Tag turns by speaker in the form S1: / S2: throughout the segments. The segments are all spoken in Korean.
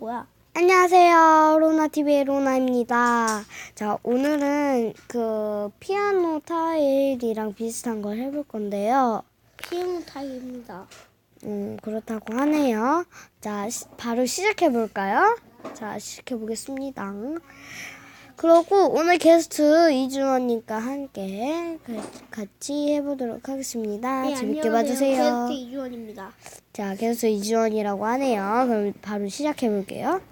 S1: 거야?
S2: 안녕하세요. 로나TV의 로나입니다. 자, 오늘은 그 피아노 타일이랑 비슷한 걸 해볼 건데요.
S1: 피아노 타입입니다.
S2: 음, 그렇다고 하네요. 자, 시- 바로 시작해 볼까요? 자, 시작해 보겠습니다. 그러고 오늘 게스트 이주원님과 함께 그- 같이 해보도록 하겠습니다.
S1: 네,
S2: 재밌게
S1: 안녕하세요.
S2: 봐주세요.
S1: 게스트 이주원입니다.
S2: 자, 게스트 이주원이라고 하네요. 그럼 바로 시작해 볼게요.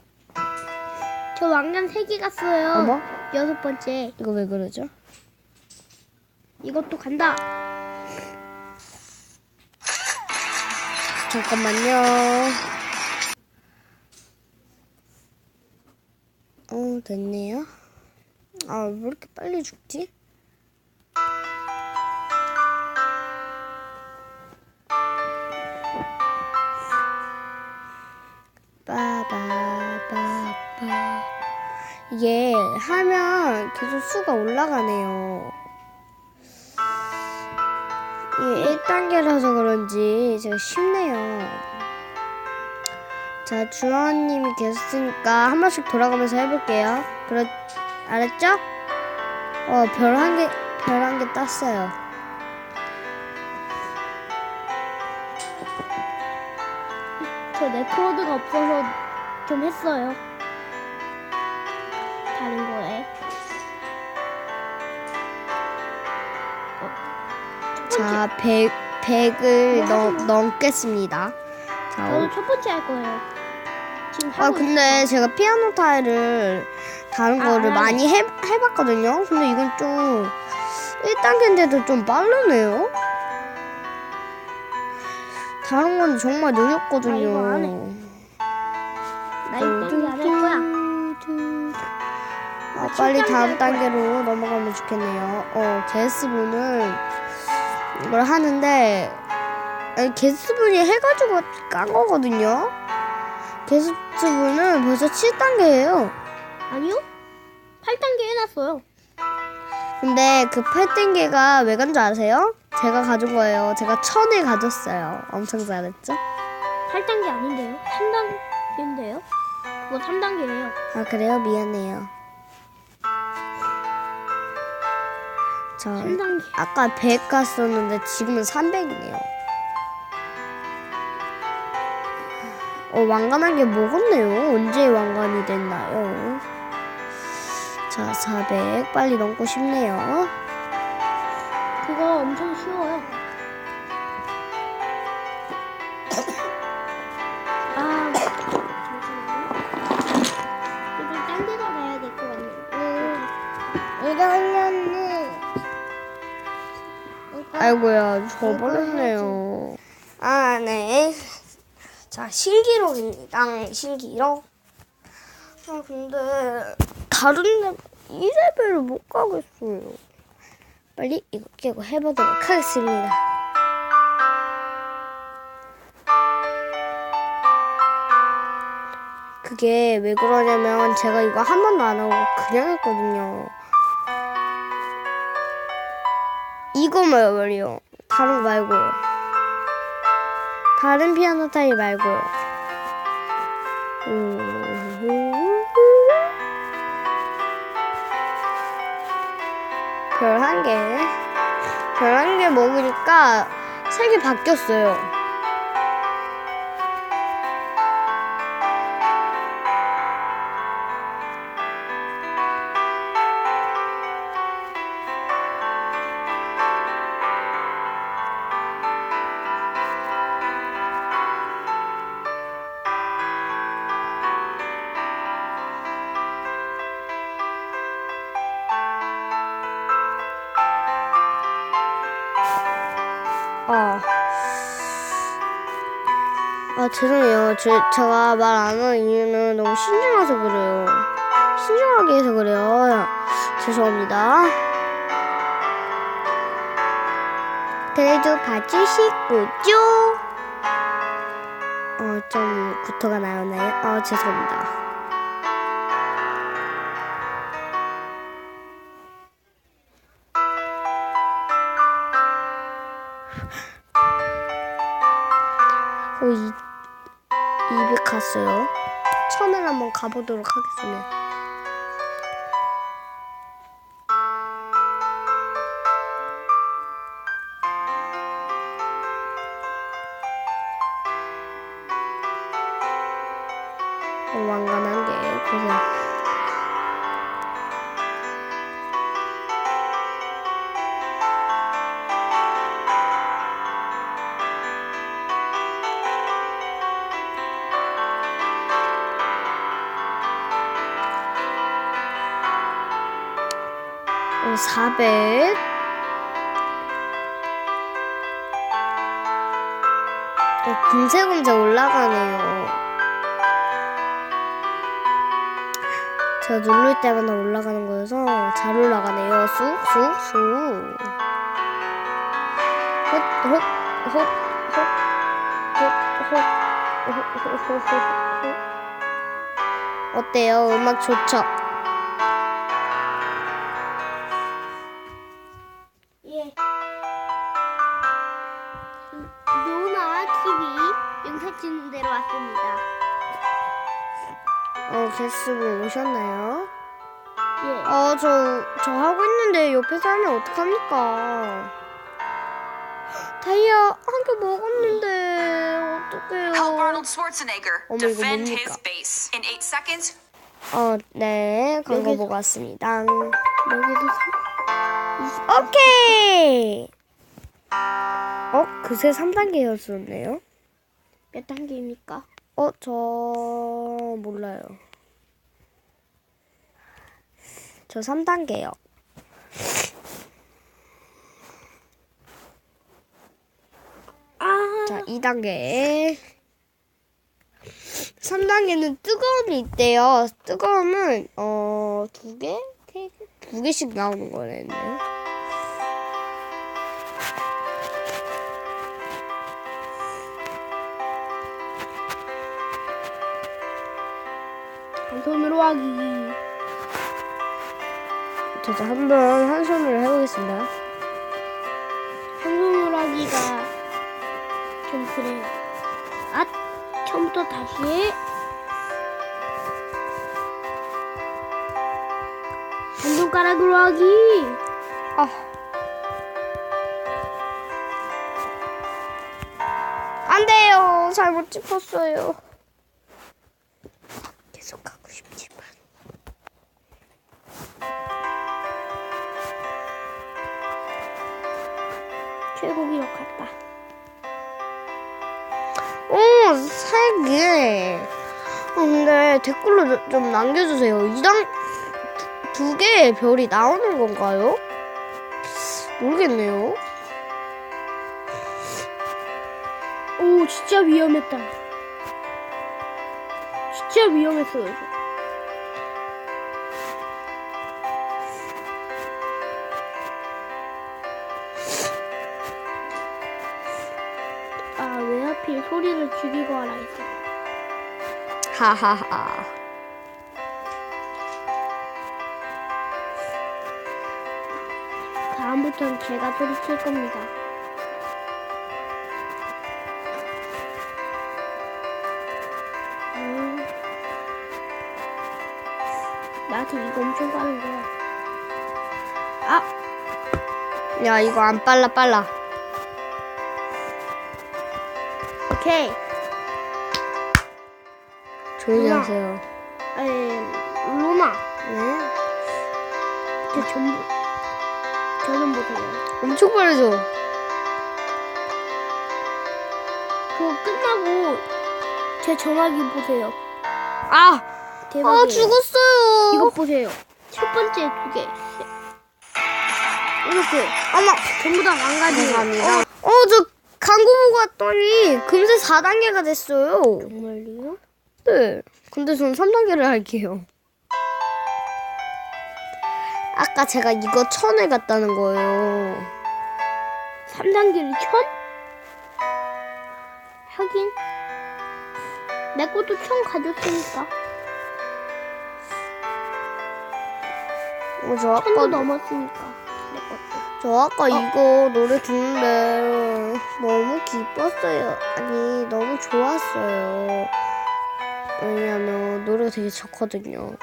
S1: 저 왕관 3개 갔어요.
S2: 어머,
S1: 여섯 번째.
S2: 이거 왜 그러죠?
S1: 이것도 간다.
S2: 잠깐만요. 어, 됐네요. 아, 왜 이렇게 빨리 죽지? 빠바바바. 이게 하면 계속 수가 올라가네요. 이게 1단계라서 그런지 제가 쉽네요. 자, 주원님이 게스트니까 한 번씩 돌아가면서 해볼게요. 그렇, 알았죠? 어, 별 한 개, 별 한 개 땄어요.
S1: 저 네트워드가 없어서 좀 했어요. 다른 거에.
S2: 자, 100, 100을 넘, 넘겠습니다. 자,
S1: 저도 첫 번째 할 거예요. 지금
S2: 아,
S1: 하고
S2: 근데 제가 피아노 타일을 다른
S1: 아,
S2: 거를
S1: 알아요.
S2: 많이 해, 해봤거든요. 근데 이건 좀 1단계인데도 좀 빠르네요. 다른 건 정말 느렸거든요.
S1: 아, 이거 안 해. 나 이딴 게안 할 거야.
S2: 아,
S1: 나
S2: 빨리 다음. 단계로 넘어가면 좋겠네요. 어, 게스트분은 이걸 하는데 아니, 게스트분이 해가지고 깐 거거든요. 게스트분은 벌써 7단계예요.
S1: 아니요? 8단계 해놨어요.
S2: 근데 그 8단계가 왜 간 줄 아세요? 제가 가진 거예요. 제가 천을 가졌어요. 엄청 잘했죠?
S1: 8단계 아닌데요? 3단계인데요? 그거 3단계예요.
S2: 아 그래요? 미안해요. 저
S1: 3단계.
S2: 아까 100 갔었는데 지금은 300이네요. 어 왕관한 게 먹었네요. 언제 왕관이 됐나요? 자 400 빨리 넘고 싶네요.
S1: 그거 엄청 쉬워요. 아, 잠시만요. 이거 딴 데다 가야 될 것 같네요.
S2: 이거 하려는 아이고야 져버렸네요. 아 네. 자 신기록입니다. 신기록. 아 근데 다른 데 2레벨을 못 가겠어요. 빨리 이거 깨고 해보도록 하겠습니다. 그게 왜 그러냐면 제가 이거 한 번도 안 하고 그냥 했거든요. 이거 말이요. 다른 거 말고요. 다른 피아노 타입 말고요. 별 한 개. 별 한 개 먹으니까 색이 바뀌었어요. 아. 아, 죄송해요. 제, 제가 말 안 하는 이유는 너무 신중해서 그래요. 신중하게 해서 그래요. 죄송합니다. 그래도 봐주시고죠. 어, 좀 구토가 나오나요? 어, 죄송합니다. 갔어요. 천을 한번 가보도록 하겠습니다. 어, 왕관한 게 보세요. 400. 어, 금세금세 올라가네요. 제가 누를 때마다 올라가는 거여서 잘 올라가네요. 쑥, 쑥, 쑥. 헛, 헛, 헛, 헛, 헛, 헛, 헛, 헛, 헛, 헛. 어때요? 음악 좋죠?
S1: 영상 찍는 데로 왔습니다.
S2: 어, 게스트분 오셨나요?
S1: 예.
S2: 어, 저, 저 하고 있는데 옆에서 하면 어떡합니까? 다이아 한 개 먹었는데,
S3: Help
S2: 어떡해요.
S3: Arnold Schwarzenegger
S2: 어머, 이거
S3: defend
S2: 뭡니까?
S3: his base. In eight seconds,
S2: 어, 네, 광고
S1: 여기서-
S2: 보고 왔습니다.
S1: 여기도
S2: 오케이! 어, 그새 3단계였었네요?
S1: 몇 단계입니까?
S2: 어, 저, 몰라요. 저 3단계요.
S1: 아,
S2: 자, 2단계. 3단계는 뜨거움이 있대요. 뜨거움은, 어, 두 개? 세 개? 두 개씩 나오는 거네요.
S1: 손으로 하기.
S2: 저도 한번 한 손으로 해보겠습니다.
S1: 한 손으로 하기가 좀 그래요. 아, 처음부터 다시 해. 한 손가락으로 하기.
S2: 아. 안 돼요. 잘못 짚었어요. 댓글로 좀- 좀 남겨주세요. 이당 두 개의 별이 나오는 건가요? 모르겠네요.
S1: 오, 진짜 위험했다. 진짜 위험했어요. 아, 왜 하필 소리를 줄이고
S2: 하하하.
S1: 다음부터는 제가 소리칠 겁니다. 음. 나한테 이거 엄청 빠른 거야. 아,
S2: 야, 이거 안 빨라, 빨라.
S1: 오케이.
S2: 조용히. 하세요.
S1: 에, 로나,
S2: 네.
S1: 제 전부, 저좀 보세요.
S2: 엄청 빠르죠?
S1: 그거 끝나고 제 전화기 보세요.
S2: 아!
S1: 대박이에요.
S2: 아, 죽었어요.
S1: 이거 보세요. 첫 번째 두 개. 이렇게
S2: 어머.
S1: 전부 다 망가지고.
S2: 감사합니다. 어, 저 광고 보고 왔더니 금세 4단계가 됐어요.
S1: 정말요?
S2: 네. 근데 전 3단계를 할게요. 아까 제가 이거 천을 갔다는 거예요.
S1: 3단계를 천? 하긴 내 것도 천 가졌으니까
S2: 어, 저
S1: 천도
S2: 아까,
S1: 넘었으니까 내 것도
S2: 저 아까 이거 노래 듣는데 너무 기뻤어요. 아니, 너무 좋았어요. 왜냐면 노래가 되게 좋거든요.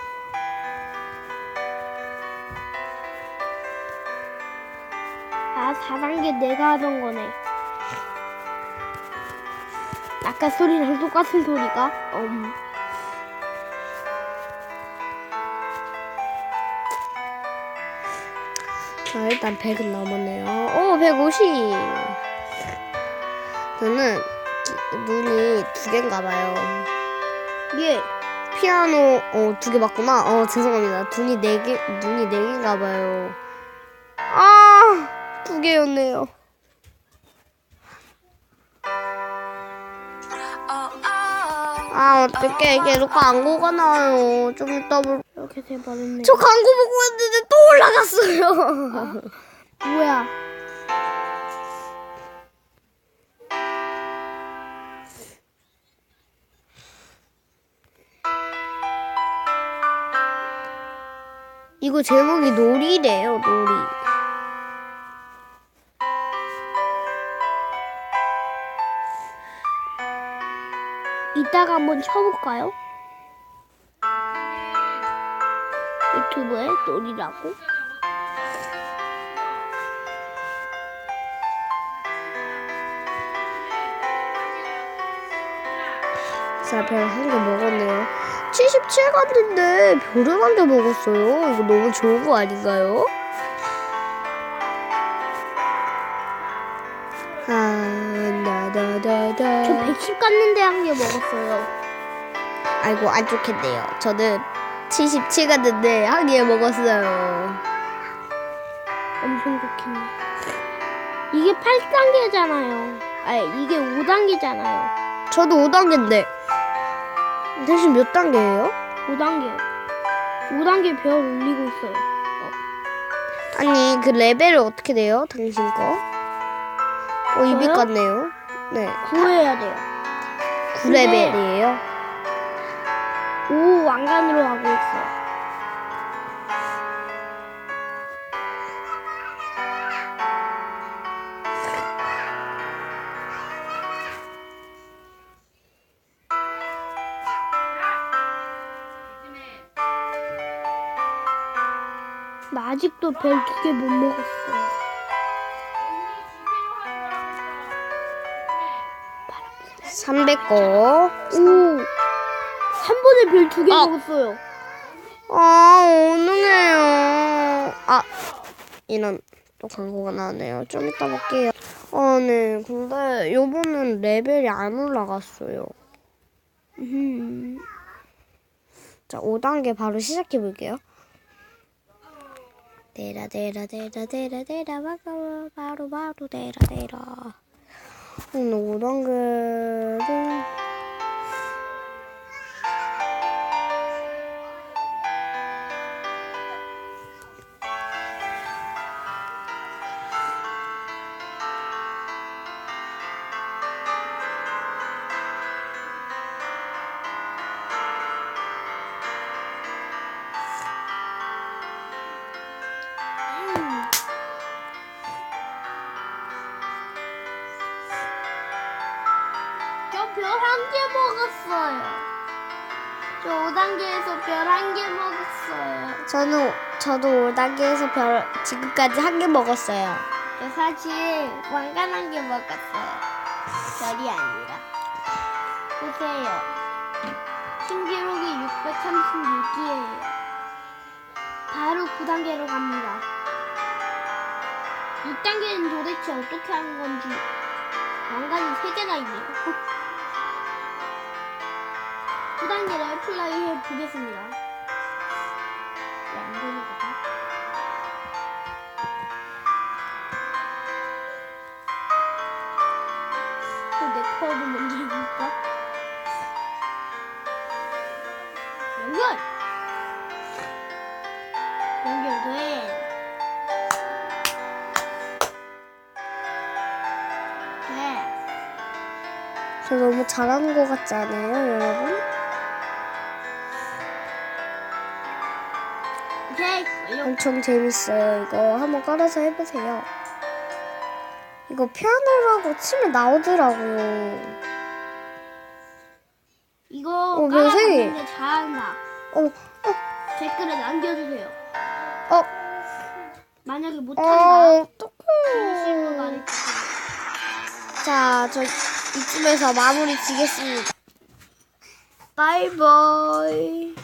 S1: 아 4단계 내가 하던 거네. 아까 소리랑 똑같은 소리가. 음.
S2: 자, 일단 100은 남았네요. 오, 150! 저는 기- 눈이 두 개인가 봐요.
S1: 예.
S2: 피아노, 어, 두 개 맞구나. 어, 죄송합니다. 눈이 네 개, 눈이 네 개인가 봐요. 아, 두 개였네요. 아, 어떡해. 이게 녹화 광고가 나와요. 좀 이따 볼.
S1: 이렇게 돼버렸네.
S2: 저 광고 보고 왔는데 또 올라갔어요.
S1: 뭐야?
S2: 이거 제목이 놀이래요, 놀이.
S1: 이따가 한번 쳐볼까요? 유튜브에 놀이라고?
S2: 자, 별 한 개 먹었네요. 77 갔는데 별을 한 개 먹었어요. 이거 너무 좋은 거 아닌가요? 아,
S1: 저
S2: 나다다다.
S1: 110 갔는데 한 개 먹었어요.
S2: 아이고, 안 좋겠네요. 저는 77 갔는데 한 개 먹었어요.
S1: 엄청 좋겠네. 이게 8단계잖아요. 아니, 이게 5단계잖아요.
S2: 저도 5단계인데. 대신 몇 단계예요?
S1: 5단계요. 5단계 별 올리고 있어요.
S2: 아니, 그 레벨이 어떻게 돼요? 당신 거? 어, 입이
S1: 저요?
S2: 같네요. 네.
S1: 구해야 돼요.
S2: 9레벨이에요.
S1: 5 왕관으로 하고 나 아직도 별 두 개 못 먹었어.
S2: 삼 300거.
S1: 오! 한 번에 별 두 개
S2: 아.
S1: 먹었어요.
S2: 아, 오능해요. 아, 이런 또 광고가 나왔네요. 좀 이따 볼게요. 아, 네. 근데 요번은 레벨이 안 올라갔어요.
S1: 음.
S2: 자, 5단계 바로 시작해 볼게요. 데라 데라 데라 데라 데라 바로 바로 데라 데라. 오늘 5단계는 저는 저도 5단계에서 별 지금까지 한 개 먹었어요.
S1: 저 사실 왕관 한 개 먹었어요. 별이 아니라. 보세요. 신기록이 636개예요. 바로 9단계로 갑니다. 6단계는 도대체 어떻게 하는 건지 왕관이 3개나 있네요. 9단계를 플레이 해 보겠습니다.
S2: 잘하는 것 같지 않아요, 여러분? 엄청 재밌어요. 이거 한번 깔아서 해보세요. 이거 피아노라고 치면 나오더라고요.
S1: 이거
S2: 어, 깔아봤는데
S1: 잘한다.
S2: 어, 어.
S1: 댓글에 남겨주세요.
S2: 어.
S1: 만약에 못한다.
S2: 어,
S1: 조금.
S2: 자, 저. 이쯤에서 마무리 지겠습니다. 바이바이.